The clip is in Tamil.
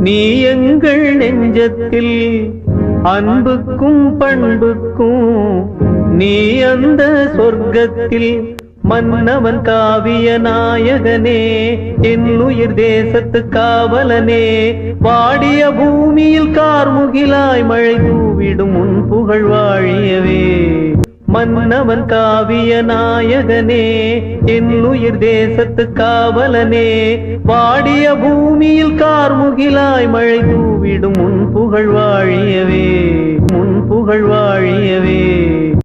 நீ எங்கள் நெஞ்சத்தில் அன்புக்கும் பண்புக்கும் நீ அந்த சொர்க்கத்தில் மன்னவன் காவிய நாயகனே என் உயிர் தேசத்து காவலனே. வாடிய பூமியில் கார்முகிலாய் மழை தூவிடும் உன் புகழ் வாழியவே. மன்னவன் காவிய நாயகனே என் உயிர் தேசத்து காவலனே. வாடிய பூமி கார்முகிலாய் மழை தூவிடும் முன் புகழ் வாழியவே முன் புகழ் வாழியவே.